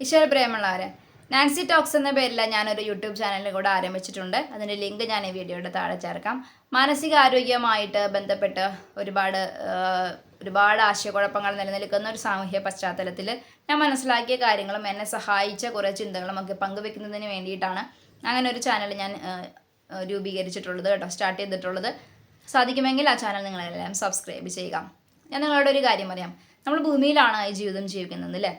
ഈശ്വര പ്രിയമുള്ളവരെ Nancy talks എന്ന പേരിൽ ഞാനൊരു യൂട്യൂബ് ചാനൽ കൂടെ ആരംഭിച്ചിട്ടുണ്ട്. അതിന്റെ ലിങ്ക് ഞാൻ ഈ വീഡിയോയുടെ താഴെ ചേർക്കാം. മാനസികാരോഗ്യമായിട്ട് ബന്ധപ്പെട്ട് ഒരുപാട് ഒരുപാട് ആശയക്കുഴപ്പങ്ങൾ നിലനിൽക്കുന്ന ഒരു സാമൂഹ്യ പശ്ചാത്തലത്തിൽ ഞാൻ മനസ്സിലാക്കിയ കാര്യങ്ങളും എന്നെ സഹായിച്ച കുറേ ചിന്തകളും ഒക്കെ പങ്കുവെക്കുന്നതിന് വേണ്ടിയിട്ടാണ് അങ്ങനെ ഒരു ചാനൽ ഞാൻ രൂപീകരിച്ചിട്ടുള്ളത് കേട്ടോ സ്റ്റാർട്ട് ചെയ്തിട്ടുള്ളത്. സാധിക്കുമെങ്കിൽ ആ ചാനൽ നിങ്ങളെല്ലാം സബ്സ്ക്രൈബ് ചെയ്യുക. ഞാൻ നിങ്ങളോട് ഒരു കാര്യം പറയാം. നമ്മൾ ഭൂമിയിലാണ് ഈ ജീവിതം ജീവിക്കുന്നത് അല്ലേ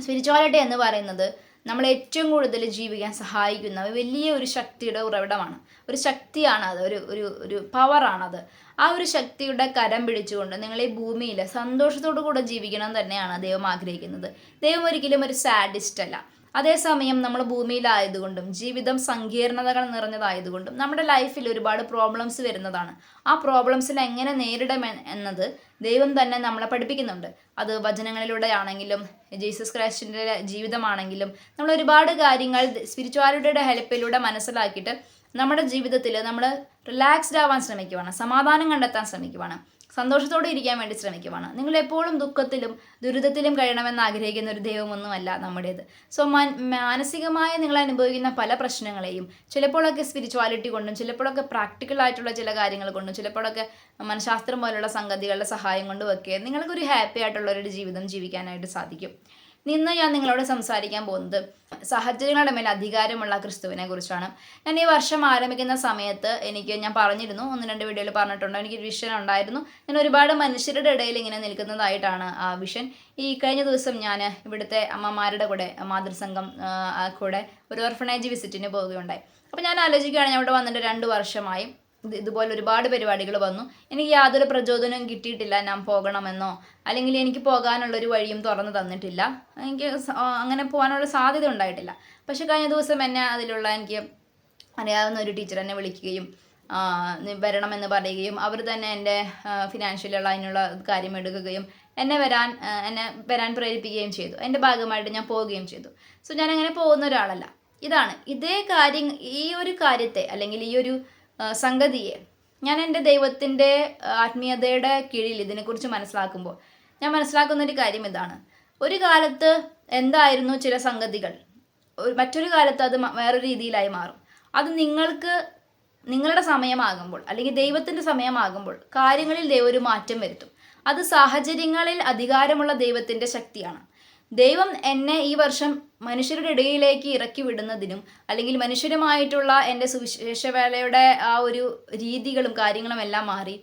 സ്പിരിച്വാലിറ്റി എന്ന് പറയുന്നത് നമ്മൾ ഏറ്റവും കൂടുതൽ ജീവിക്കാൻ സഹായിക്കുന്ന വലിയ ഒരു ശക്തിയുടെ ഉറവിടമാണ്. ഒരു ശക്തിയാണ് അത്. ഒരു ഒരു ഒരു പവറാണത്. ആ ഒരു ശക്തിയുടെ കരം പിടിച്ചുകൊണ്ട് നിങ്ങൾ ഈ ഭൂമിയിൽ സന്തോഷത്തോടു കൂടെ ജീവിക്കണം തന്നെയാണ് ദൈവം ആഗ്രഹിക്കുന്നത്. ദൈവം ഒരിക്കലും ഒരു സാഡിസ്റ്റ് അല്ല. അതേസമയം നമ്മൾ ഭൂമിയിലായതുകൊണ്ടും ജീവിതം സങ്കീർണതകൾ നിറഞ്ഞതായതുകൊണ്ടും നമ്മുടെ ലൈഫിൽ ഒരുപാട് പ്രോബ്ലംസ് വരുന്നതാണ്. ആ പ്രോബ്ലംസിനെ എങ്ങനെ നേരിടണം എന്നത് ദൈവം തന്നെ നമ്മളെ പഠിപ്പിക്കുന്നുണ്ട്. അത് വചനങ്ങളിലൂടെ ആണെങ്കിലും ജീസസ് ക്രൈസ്റ്റിന്റെ ജീവിതമാണെങ്കിലും നമ്മൾ ഒരുപാട് കാര്യങ്ങൾ സ്പിരിച്വാലിറ്റിയുടെ ഹെൽപ്പിലൂടെ മനസ്സിലാക്കിയിട്ട് നമ്മുടെ ജീവിതത്തിൽ നമ്മൾ റിലാക്സ്ഡ് ആവാൻ ശ്രമിക്കുവാണ് സമാധാനം കണ്ടെത്താൻ ശ്രമിക്കുവാണ്. സന്തോഷത്തോടെ ഇരിക്കാൻ വേണ്ടി ശ്രമിക്കുവാണ്. നിങ്ങൾ എപ്പോഴും ദുഃഖത്തിലും ദുരിതത്തിലും കഴിയണമെന്ന് ആഗ്രഹിക്കുന്ന ഒരു ദൈവമൊന്നുമല്ല നമ്മുടേത്. സോ മാനസികമായി നിങ്ങൾ അനുഭവിക്കുന്ന പല പ്രശ്നങ്ങളെയും ചിലപ്പോഴൊക്കെ സ്പിരിച്വാലിറ്റി കൊണ്ടും ചിലപ്പോഴൊക്കെ പ്രാക്ടിക്കൽ ആയിട്ടുള്ള ചില കാര്യങ്ങൾ കൊണ്ടും ചിലപ്പോഴൊക്കെ മനഃശാസ്ത്രം പോലുള്ള സംഗതികളുടെ സഹായം കൊണ്ടും ഒക്കെ നിങ്ങൾക്കൊരു ഹാപ്പി ആയിട്ടുള്ള ഒരു ജീവിതം ജീവിക്കാനായിട്ട് സാധിക്കും. ഇന്ന് ഞാൻ നിങ്ങളോട് സംസാരിക്കാൻ പോകുന്നത്. സാഹചര്യങ്ങളുടെ മേൽ അധികാരമുള്ള ക്രിസ്തുവിനെ കുറിച്ചാണ്. ഞാൻ ഈ വർഷം ആരംഭിക്കുന്ന സമയത്ത് എനിക്ക് ഞാൻ പറഞ്ഞിരുന്നു ഒന്ന് രണ്ട് വീഡിയോയിൽ പറഞ്ഞിട്ടുണ്ട്. എനിക്ക് വിഷൻ ഉണ്ടായിരുന്നു. ഞാൻ ഒരുപാട് മനുഷ്യരുടെ ഇടയിൽ ഇങ്ങനെ നിൽക്കുന്നതായിട്ടാണ് ആ വിഷൻ ഈ കഴിഞ്ഞ ദിവസം ഞാൻ ഇവിടുത്തെ അമ്മമാരുടെ കൂടെ മാതൃസംഘം കൂടെ ഒരു ഓർഫണേജ് വിസിറ്റിന് പോവുകയുണ്ടായി. അപ്പോൾ ഞാൻ ആലോചിക്കുകയാണ് ഞാൻ ഇവിടെ വന്നിട്ട് രണ്ട് വർഷമായി. ഇത് ഇതുപോലെ ഒരുപാട് പരിപാടികൾ വന്നു. എനിക്ക് യാതൊരു പ്രചോദനവും കിട്ടിയിട്ടില്ല ഞാൻ പോകണമെന്നോ അല്ലെങ്കിൽ എനിക്ക് പോകാനുള്ള ഒരു വഴിയും തുറന്നു തന്നിട്ടില്ല. എനിക്ക് അങ്ങനെ പോകാനുള്ള സാധ്യത ഉണ്ടായിട്ടില്ല. പക്ഷെ കഴിഞ്ഞ ദിവസം എന്നെ അതിലുള്ള എനിക്ക് അറിയാവുന്ന ഒരു ടീച്ചർ എന്നെ വിളിക്കുകയും വരണമെന്ന് പറയുകയും അവർ തന്നെ എന്റെ ഫിനാൻഷ്യലുള്ള അതിനുള്ള കാര്യം എടുക്കുകയും എന്നെ വരാൻ എന്നെ വരാൻ പ്രേരിപ്പിക്കുകയും ചെയ്തു. എന്റെ ഭാഗമായിട്ട് ഞാൻ പോവുകയും ചെയ്തു. സോ ഞാൻ അങ്ങനെ പോകുന്ന ഒരാളല്ല. ഇതാണ്. ഇതേ കാര്യം ഈ ഒരു കാര്യത്തെ അല്ലെങ്കിൽ ഈ ഒരു സംഗതിയെ. ഞാൻ എന്റെ ദൈവത്തിന്റെ ആത്മീയതയുടെ കീഴിൽ ഇതിനെക്കുറിച്ച് മനസ്സിലാക്കുമ്പോൾ ഞാൻ മനസ്സിലാക്കുന്ന ഒരു കാര്യം ഇതാണ്. ഒരു കാലത്ത് എന്തായിരുന്നു ചില സംഗതികൾ? മറ്റൊരു കാലത്ത് അത് വേറെ രീതിയിലായി മാറും. അത് നിങ്ങൾക്ക് നിങ്ങളുടെ സമയമാകുമ്പോൾ അല്ലെങ്കിൽ ദൈവത്തിന്റെ സമയമാകുമ്പോൾ കാര്യങ്ങളിൽ ദൈവം ഒരു മാറ്റം വരുത്തും. അത് സാഹചര്യങ്ങളിൽ അധികാരമുള്ള ദൈവത്തിന്റെ ശക്തിയാണ്. ദൈവം എന്നെ ഈ വർഷം മനുഷ്യരുടെ ഇടയിലേക്ക് ഇറക്കി വിടുന്നതിനും അല്ലെങ്കിൽ മനുഷ്യരുമായിട്ടുള്ള എന്റെ സുവിശേഷ വേളയുടെ ആ ഒരു രീതികളും കാര്യങ്ങളും എല്ലാം മാറി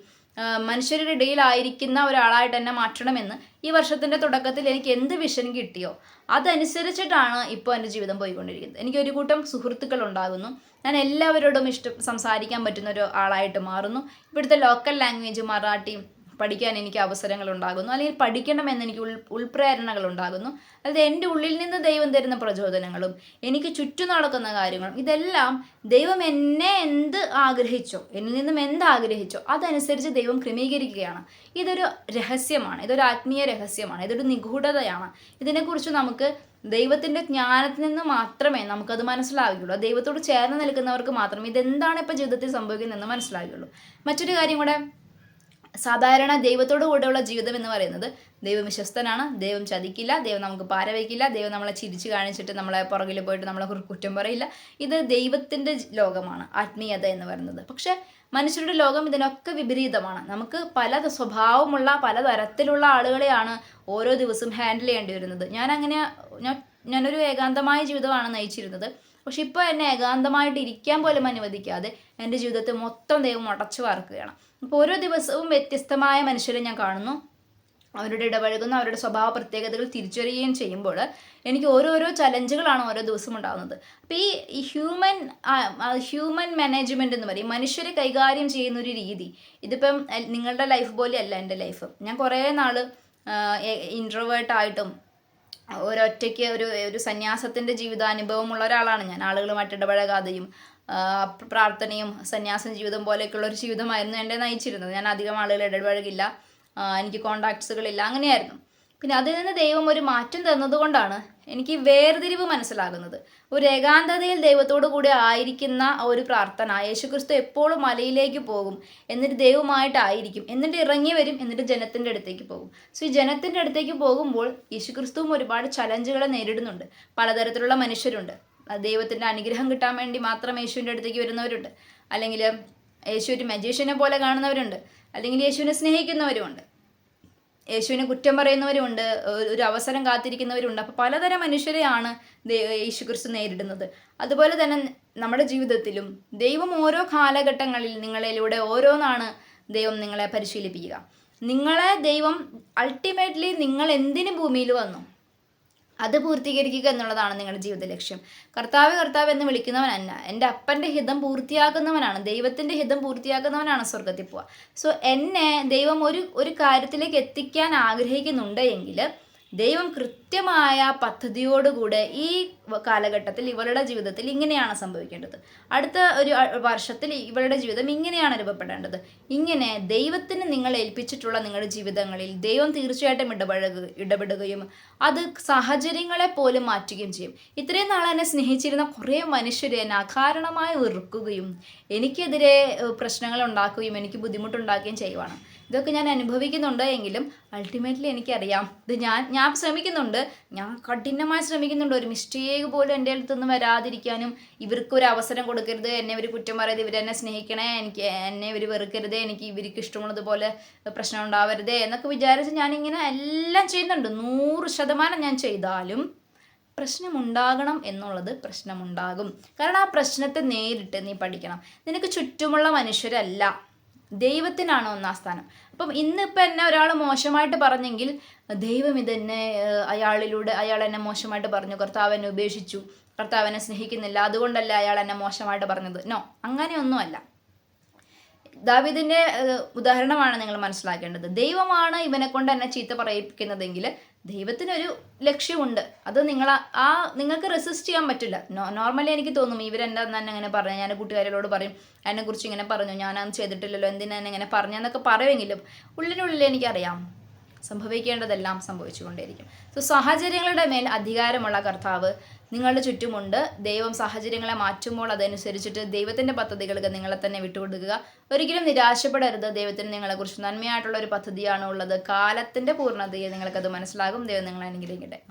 മനുഷ്യരുടെ ഇടയിലായിരിക്കുന്ന ഒരാളായിട്ട് എന്നെ മാറ്റണമെന്ന് ഈ വർഷത്തിന്റെ തുടക്കത്തിൽ എനിക്ക് എന്ത് വിഷൻ കിട്ടിയോ അതനുസരിച്ചിട്ടാണ് ഇപ്പോൾ എന്റെ ജീവിതം പോയിക്കൊണ്ടിരിക്കുന്നത്. എനിക്ക് ഒരു കൂട്ടം സുഹൃത്തുക്കൾ ഉണ്ടാകുന്നു. ഞാൻ എല്ലാവരോടും ഇഷ്ടം സംസാരിക്കാൻ പറ്റുന്ന ഒരു ആളായിട്ട് മാറുന്നു. ഇവിടുത്തെ ലോക്കൽ ലാംഗ്വേജ് മറാഠി പഠിക്കാൻ എനിക്ക് അവസരങ്ങൾ ഉണ്ടാകുന്നു അല്ലെങ്കിൽ പഠിക്കണമെന്ന് എനിക്ക് ഉൾ ഉൾപ്രേരണകൾ ഉണ്ടാകുന്നു അതായത് എന്റെ ഉള്ളിൽ നിന്ന് ദൈവം തരുന്ന പ്രചോദനങ്ങളും എനിക്ക് ചുറ്റും നടക്കുന്ന കാര്യങ്ങളും ഇതെല്ലാം ദൈവം എന്നെ എന്ത് ആഗ്രഹിച്ചോ എന്നിൽ നിന്നും എന്ത് ആഗ്രഹിച്ചോ അതനുസരിച്ച് ദൈവം ക്രമീകരിക്കുകയാണ്. ഇതൊരു രഹസ്യമാണ് ഇതൊരു ആത്മീയ രഹസ്യമാണ് ഇതൊരു നിഗൂഢതയാണ്. ഇതിനെക്കുറിച്ച് നമുക്ക് ദൈവത്തിന്റെ ജ്ഞാനത്തിൽ നിന്ന് മാത്രമേ നമുക്കത് മനസ്സിലാവുകയുള്ളൂ. ദൈവത്തോട് ചേർന്ന് നിൽക്കുന്നവർക്ക് മാത്രമേ ഇതെന്താണ് ഇപ്പോൾ ജീവിതത്തിൽ സംഭവിക്കുന്നതെന്ന് മനസ്സിലാവുകയുള്ളൂ. മറ്റൊരു കാര്യം കൂടെ സാധാരണ ദൈവത്തോടു കൂടെയുള്ള ജീവിതം എന്ന് പറയുന്നത് ദൈവം വിശ്വസ്തനാണ് ദൈവം ചതിക്കില്ല ദൈവം നമുക്ക് പാര വയ്ക്കില്ല ദൈവം നമ്മളെ ചിരിച്ചു കാണിച്ചിട്ട് നമ്മളെ പുറകിൽ പോയിട്ട് നമ്മളെ കുറ്റം പറയില്ല. ഇത് ദൈവത്തിന്റെ ലോകമാണ് ആത്മീയത എന്ന് പറയുന്നത്. പക്ഷേ മനുഷ്യരുടെ ലോകം ഇതിനൊക്കെ വിപരീതമാണ്. നമുക്ക് പല സ്വഭാവമുള്ള പല തരത്തിലുള്ള ആളുകളെയാണ് ഓരോ ദിവസവും ഹാൻഡിൽ ചെയ്യേണ്ടി വരുന്നത്. ഞാൻ അങ്ങനെ ഞാനൊരു ഏകാന്തമായ ജീവിതമാണ് നയിച്ചിരുന്നത്. പക്ഷെ ഇപ്പോൾ എന്നെ ഏകാന്തമായിട്ട് ഇരിക്കാൻ പോലും അനുവദിക്കാതെ എന്റെ ജീവിതത്തെ മൊത്തം ദൈവം മുടച്ചു വാർക്കുകയാണ്. അപ്പോൾ ഓരോ ദിവസവും വ്യത്യസ്തമായ മനുഷ്യരെ ഞാൻ കാണുന്നു. അവരുടെ ഇടപഴകുന്ന അവരുടെ സ്വഭാവ പ്രത്യേകതകൾ തിരിച്ചറിയുകയും ചെയ്യുമ്പോൾ എനിക്ക് ഓരോരോ ചലഞ്ചുകളാണ് ഓരോ ദിവസം ഉണ്ടാകുന്നത്. അപ്പോൾ ഈ ഹ്യൂമൻ ഹ്യൂമൻ മാനേജ്മെന്റ് എന്ന് പറയും മനുഷ്യരെ കൈകാര്യം ചെയ്യുന്ന ഒരു രീതി ഇതിപ്പം നിങ്ങളുടെ ലൈഫ് പോലെയല്ല എന്റെ ലൈഫ് ഞാൻ കുറേ നാൾ ഇൻട്രോവേർട്ടായിട്ടും ഒരൊറ്റയ്ക്ക് ഒരു ഒരു സന്യാസത്തിന്റെ ജീവിതാനുഭവമുള്ള ഒരാളാണ് ഞാൻ. ആളുകളുമായിട്ട് ഇടപഴകാതെയും പ്രാർത്ഥനയും സന്യാസ ജീവിതം പോലെയൊക്കെയുള്ള ഒരു ജീവിതമായിരുന്നു എന്റെ നയിച്ചിരുന്നത്. ഞാൻ അധികം ആളുകൾ ഇടപഴകില്ല. എനിക്ക് കോണ്ടാക്ട്സുകളില്ല അങ്ങനെയായിരുന്നു. പിന്നെ അതിൽ നിന്ന് ദൈവം ഒരു മാറ്റം തന്നതുകൊണ്ടാണ് എനിക്ക് വേർതിരിവ് മനസ്സിലാകുന്നത്. ഒരു ഏകാന്തതയിൽ ദൈവത്തോടു കൂടി ആയിരിക്കുന്ന ഒരു പ്രാർത്ഥന യേശുക്രിസ്തു എപ്പോഴും മലയിലേക്ക് പോകും എന്നിട്ട് ദൈവമായിട്ടായിരിക്കും എന്നിട്ട് ഇറങ്ങി വരും എന്നിട്ട് ജനത്തിന്റെ അടുത്തേക്ക് പോകും. സോ ഈ ജനത്തിന്റെ അടുത്തേക്ക് പോകുമ്പോൾ യേശുക്രിസ്തുവും ഒരുപാട് ചലഞ്ചുകളെ നേരിടുന്നുണ്ട്. പലതരത്തിലുള്ള മനുഷ്യരുണ്ട്. ദൈവത്തിന്റെ അനുഗ്രഹം കിട്ടാൻ വേണ്ടി മാത്രം യേശുവിന്റെ അടുത്തേക്ക് വരുന്നവരുണ്ട്. അല്ലെങ്കിൽ യേശു ഒരു മജീഷ്യനെ പോലെ കാണുന്നവരുണ്ട്. അല്ലെങ്കിൽ യേശുവിനെ സ്നേഹിക്കുന്നവരുമുണ്ട്. യേശുവിനെ കുറ്റം പറയുന്നവരുണ്ട് ഒരു- അവസരം കാത്തിരിക്കുന്നവരുണ്ട്. അപ്പോൾ പലതരം മനുഷ്യരെയാണ് യേശു ക്രിസ്തു നേരിടുന്നത്. അതുപോലെ തന്നെ നമ്മുടെ ജീവിതത്തിലും ദൈവം ഓരോ കാലഘട്ടങ്ങളിൽ നിങ്ങളിലൂടെ ഓരോന്നാണ് ദൈവം നിങ്ങളെ പരിശീലിപ്പിക്കുക. നിങ്ങളെ ദൈവം അൾട്ടിമേറ്റ്ലി നിങ്ങൾ എന്തിനു ഭൂമിയിൽ വന്നു? അത് പൂർത്തീകരിക്കുക എന്നുള്ളതാണ് നിങ്ങളുടെ ജീവിത ലക്ഷ്യം. കർത്താവ് കർത്താവ് എന്ന് വിളിക്കുന്നവനല്ല എന്റെ അപ്പന്റെ ഹിതം പൂർത്തിയാക്കുന്നവനാണ്. ദൈവത്തിന്റെ ഹിതം പൂർത്തിയാക്കുന്നവനാണ് സ്വർഗത്തിൽ പോവുക. സോ എന്നെ ദൈവം ഒരു ഒരു കാര്യത്തിലേക്ക് എത്തിക്കാൻ ആഗ്രഹിക്കുന്നുണ്ട് എങ്കിൽ ദൈവം കൃത്യമായ പദ്ധതിയോടുകൂടെ ഈ കാലഘട്ടത്തിൽ ഇവളുടെ ജീവിതത്തിൽ ഇങ്ങനെയാണ് സംഭവിക്കേണ്ടത്. അടുത്ത ഒരു വർഷത്തിൽ ഇവളുടെ ജീവിതം ഇങ്ങനെയാണ് രൂപപ്പെടേണ്ടത്. ഇങ്ങനെ ദൈവത്തിന് നിങ്ങൾ ഏൽപ്പിച്ചിട്ടുള്ള നിങ്ങളുടെ ജീവിതങ്ങളിൽ ദൈവം തീർച്ചയായിട്ടും ഇടപഴക ഇടപെടുകയും അത് സാഹചര്യങ്ങളെ പോലും മാറ്റുകയും ചെയ്യും. ഇത്രയും നാൾ എന്നെ സ്നേഹിച്ചിരുന്ന കുറേ മനുഷ്യരെ എന്നെ അകാരണമായി വെറുക്കുകയും എനിക്കെതിരെ പ്രശ്നങ്ങൾ ഉണ്ടാക്കുകയും എനിക്ക് ബുദ്ധിമുട്ടുണ്ടാക്കുകയും ചെയ്യുവാണ്. ഇതൊക്കെ ഞാൻ അനുഭവിക്കുന്നുണ്ട് എങ്കിലും അൾട്ടിമേറ്റ്ലി എനിക്കറിയാം. ഇത് ഞാൻ ഞാൻ ശ്രമിക്കുന്നുണ്ട്. ഞാൻ കഠിനമായി ശ്രമിക്കുന്നുണ്ട്. ഒരു മിസ്റ്റേക്ക് പോലും എന്റെ അടുത്ത് നിന്ന് വരാതിരിക്കാനും ഇവർക്ക് ഒരു അവസരം കൊടുക്കരുത്. എന്നെ ഇവർ കുറ്റം പറയരുത്. ഇവരെന്നെ സ്നേഹിക്കണേ. എനിക്ക് എന്നെ ഇവർ വെറുക്കരുത്. എനിക്ക് ഇവർക്ക് ഇഷ്ടമുള്ളതുപോലെ പ്രശ്നം ഉണ്ടാവരുത് എന്നൊക്കെ വിചാരിച്ച് ഞാനിങ്ങനെ എല്ലാം ചെയ്യുന്നുണ്ട്. നൂറ് ശതമാനം ഞാൻ ചെയ്താലും പ്രശ്നമുണ്ടാകണം എന്നുള്ളത് പ്രശ്നമുണ്ടാകും. കാരണം ആ പ്രശ്നത്തെ നേരിട്ട് നീ പഠിക്കണം. നിനക്ക് ചുറ്റുമുള്ള മനുഷ്യരല്ല. ദൈവത്തിനാണ് ഒന്നാം സ്ഥാനം. അപ്പം ഇന്നിപ്പോൾ എന്നെ ഒരാൾ മോശമായിട്ട് പറഞ്ഞെങ്കിൽ ദൈവം ഇതെന്നെ അയാളിലൂടെ അയാൾ എന്നെ മോശമായിട്ട് പറഞ്ഞു. കർത്താവ് ഉപേക്ഷിച്ചു. കർത്താവ് എന്നെ സ്നേഹിക്കുന്നില്ല. അതുകൊണ്ടല്ല അയാൾ എന്നെ മോശമായിട്ട് പറഞ്ഞത്? നോ അങ്ങനെയൊന്നുമല്ല. ദാവിദിന്റെ ഉദാഹരണമാണ് നിങ്ങൾ മനസ്സിലാക്കേണ്ടത്. ദൈവമാണ് ഇവനെ കൊണ്ട് എന്നെ ചീത്ത പറയിപ്പിക്കുന്നതെങ്കിൽ ദൈവത്തിനൊരു ലക്ഷ്യമുണ്ട്. അത് നിങ്ങൾ ആ നിങ്ങൾക്ക് റെസിസ്റ്റ് ചെയ്യാൻ പറ്റില്ല. നോർമലി എനിക്ക് തോന്നും ഇവരെന്താ തന്നെ അങ്ങനെ പറഞ്ഞു. ഞാൻ കൂട്ടുകാരികളോട് പറയും അതിനെക്കുറിച്ച് ഇങ്ങനെ പറഞ്ഞു. ഞാനത് ചെയ്തിട്ടില്ലല്ലോ. എന്തിനാ ഇങ്ങനെ പറഞ്ഞെന്നൊക്കെ പറയുമെങ്കിലും ഉള്ളിനുള്ളിൽ എനിക്കറിയാം സംഭവിക്കേണ്ടതെല്ലാം സംഭവിച്ചുകൊണ്ടേയിരിക്കും. സോ സാഹചര്യങ്ങളുടെ മേൽ അധികാരമുള്ള കർത്താവ് നിങ്ങളുടെ ചുറ്റുമുണ്ട്. ദൈവം സാഹചര്യങ്ങളെ മാറ്റുമ്പോൾ അതനുസരിച്ചിട്ട് ദൈവത്തിന്റെ പദ്ധതികൾക്ക് നിങ്ങളെ തന്നെ വിട്ടുകൊടുക്കുക. ഒരിക്കലും നിരാശപ്പെടരുത്. ദൈവത്തിന് നിങ്ങളെക്കുറിച്ച് നന്മയായിട്ടുള്ള ഒരു പദ്ധതിയാണ് ഉള്ളത്. കാലത്തിന്റെ പൂർണതയിൽ നിങ്ങൾക്കത് മനസ്സിലാകും. ദൈവം നിങ്ങളെ അനുഗ്രഹിക്കട്ടെ.